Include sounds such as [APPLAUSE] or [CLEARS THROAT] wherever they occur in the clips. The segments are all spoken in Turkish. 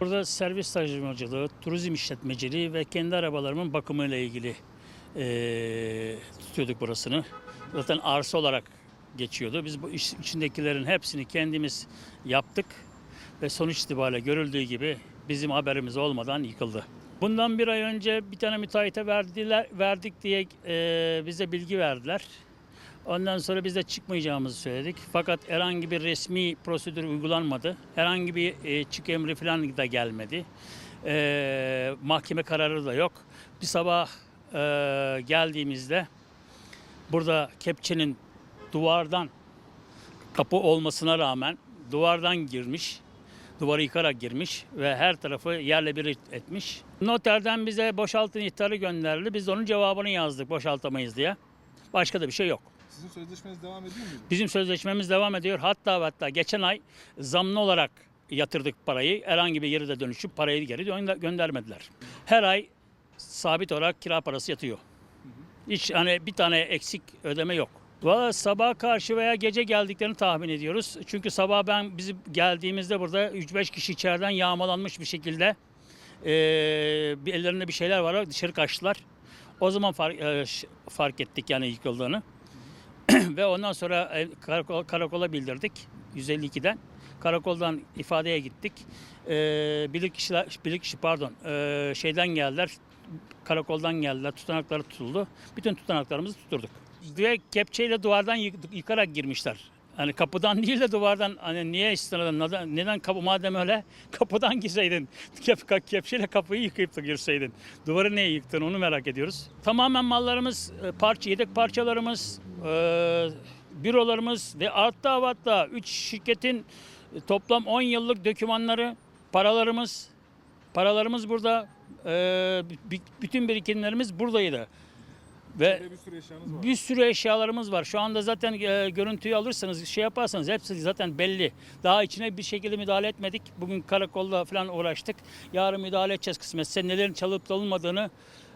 Burada servis taşımacılığı, turizm işletmeciliği ve kendi arabalarımın bakımıyla ilgili eee, tutuyorduk burasını. Zaten arsa olarak geçiyordu. Biz bu iş içindekilerin hepsini kendimiz yaptık ve sonuç itibariyle görüldüğü gibi bizim haberimiz olmadan yıkıldı. Bundan bir ay önce bir tane müteahhite verdiler, verdik diye eee, bize bilgi verdiler. Ondan sonra biz de çıkmayacağımızı söyledik. Fakat herhangi bir resmi prosedür uygulanmadı. Herhangi bir e, çık emri falan da gelmedi. E, mahkeme kararı da yok. Bir sabah e, geldiğimizde burada kepçenin duvardan kapı olmasına rağmen duvardan girmiş. Duvarı yıkarak girmiş ve her tarafı yerle bir etmiş. Noterden bize boşaltın ihtarı gönderdi. Biz onun cevabını yazdık boşaltamayız diye. Başka da bir şey yok. Sizin sözleşmeniz devam ediyor muydu? Bizim sözleşmemiz devam ediyor. Hatta hatta geçen ay zamlı olarak yatırdık parayı. Herhangi bir yere de dönüşüp parayı geri gönder- göndermediler. Her ay sabit olarak kira parası yatıyor. Hiç hani bir tane eksik ödeme yok. Valla sabah karşı veya gece geldiklerini tahmin ediyoruz. Çünkü sabah ben bizim geldiğimizde burada 3-5 kişi içeriden yağmalanmış bir şekilde bir ellerinde bir şeyler var dışarı kaçtılar. O zaman fark, ş- fark ettik yani yıkıldığını. [CLEARS THROAT] Ve ondan sonra e, karakol, karakola bildirdik 152'den. Karakoldan ifadeye gittik. Ee, bilirkişiler, bilirkişi pardon ee, şeyden geldiler. Karakoldan geldiler. Tutanakları tutuldu. Bütün tutanaklarımızı tutturduk. Ve kepçeyle duvardan yık- yıkarak girmişler. Hani kapıdan [LAUGHS] değil de duvardan hani niye istinaden neden, neden kapı madem öyle [LAUGHS] kapıdan girseydin [LAUGHS] kep, kepçeyle kapıyı yıkayıp da girseydin duvarı niye yıktın onu merak ediyoruz. Tamamen mallarımız e, parça yedek parçalarımız e, bürolarımız ve hatta ve hatta 3 şirketin e, toplam 10 yıllık dokümanları paralarımız paralarımız burada e, bütün birikimlerimiz buradaydı. Ve bir sürü eşyanız var. bir sürü eşyalarımız var. Şu anda zaten e, görüntüyü alırsanız şey yaparsanız hepsi zaten belli. Daha içine bir şekilde müdahale etmedik. Bugün karakolda falan uğraştık. Yarın müdahale edeceğiz kısmetse. Nelerin çalıp çalınmadığını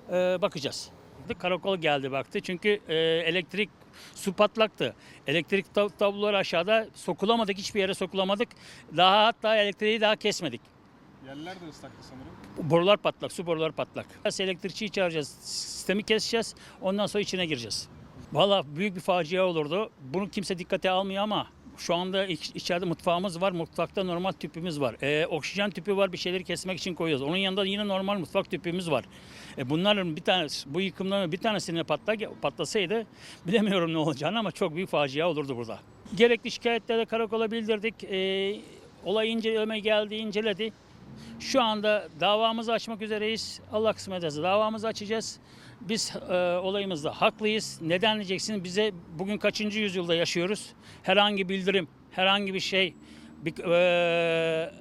e, bakacağız. Karakol geldi baktı çünkü e, elektrik su patlaktı. Elektrik tab- tabloları aşağıda sokulamadık hiçbir yere sokulamadık. Daha hatta elektriği daha kesmedik. Yerler de ıslaktı sanırım. Borular patlak, su boruları patlak. Biraz elektrikçiyi çağıracağız, sistemi keseceğiz, ondan sonra içine gireceğiz. Valla büyük bir facia olurdu. Bunu kimse dikkate almıyor ama şu anda iç- içeride mutfağımız var. Mutfakta normal tüpümüz var. Ee, oksijen tüpü var bir şeyleri kesmek için koyuyoruz. Onun yanında yine normal mutfak tüpümüz var. E, bunların bir tanesi, bu yıkımların bir tanesini patlak, patlasaydı bilemiyorum ne olacağını ama çok büyük facia olurdu burada. Gerekli şikayetleri karakola bildirdik. E, olay inceleme geldi, inceledi. Şu anda davamızı açmak üzereyiz. Allah kısmet ederse davamızı açacağız. Biz e, olayımızda haklıyız. Neden diyeceksin? Bize bugün kaçıncı yüzyılda yaşıyoruz? Herhangi bildirim, herhangi bir şey, bir, e,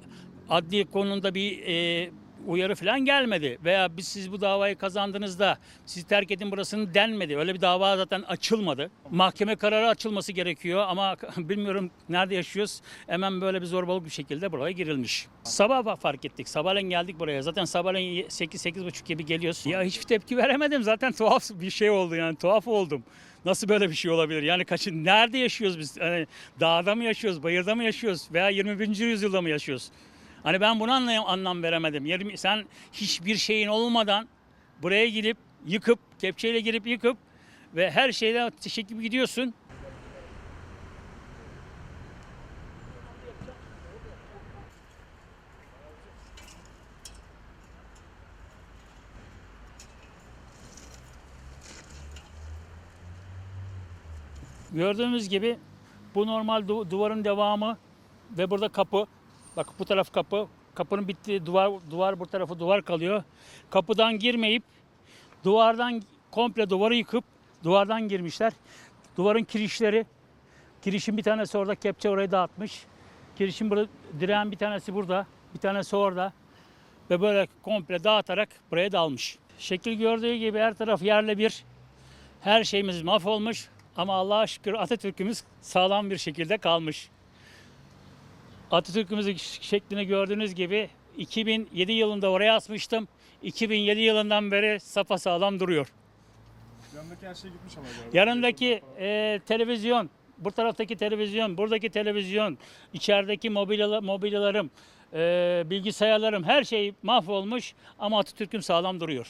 adli konunda bir e, uyarı falan gelmedi. Veya biz siz bu davayı kazandığınızda sizi terk edin burasını denmedi. Öyle bir dava zaten açılmadı. Mahkeme kararı açılması gerekiyor ama [LAUGHS] bilmiyorum nerede yaşıyoruz. Hemen böyle bir zorbalık bir şekilde buraya girilmiş. Sabah fark ettik. Sabahleyin geldik buraya. Zaten sabahleyin 8-8.30 gibi geliyoruz. Ya hiçbir tepki veremedim. Zaten tuhaf bir şey oldu yani. Tuhaf oldum. Nasıl böyle bir şey olabilir? Yani kaçın nerede yaşıyoruz biz? Hani dağda mı yaşıyoruz, bayırda mı yaşıyoruz veya 21. yüzyılda mı yaşıyoruz? Hani ben buna anlayam, anlam veremedim. Yarım- Sen hiçbir şeyin olmadan buraya gidip yıkıp, kepçeyle girip yıkıp ve her şeyden çekip gidiyorsun. Gördüğünüz gibi bu normal du- duvarın devamı ve burada kapı. Bak bu taraf kapı. Kapının bittiği duvar duvar bu tarafı duvar kalıyor. Kapıdan girmeyip duvardan komple duvarı yıkıp duvardan girmişler. Duvarın kirişleri kirişin bir tanesi orada kepçe orayı dağıtmış. Kirişin burada direğin bir tanesi burada, bir tanesi orada ve böyle komple dağıtarak buraya dalmış. Şekil gördüğü gibi her taraf yerle bir. Her şeyimiz mahvolmuş ama Allah'a şükür Atatürk'ümüz sağlam bir şekilde kalmış. Atatürk'ümüzün şeklini gördüğünüz gibi 2007 yılında oraya asmıştım. 2007 yılından beri sağlam duruyor. Yanındaki her şey gitmiş ama galiba. Yanındaki e, televizyon, bu taraftaki televizyon, buradaki televizyon, içerideki mobilyalar, mobilyalarım, Ee, bilgisayarlarım her şey mahvolmuş ama Atatürk'üm sağlam duruyor.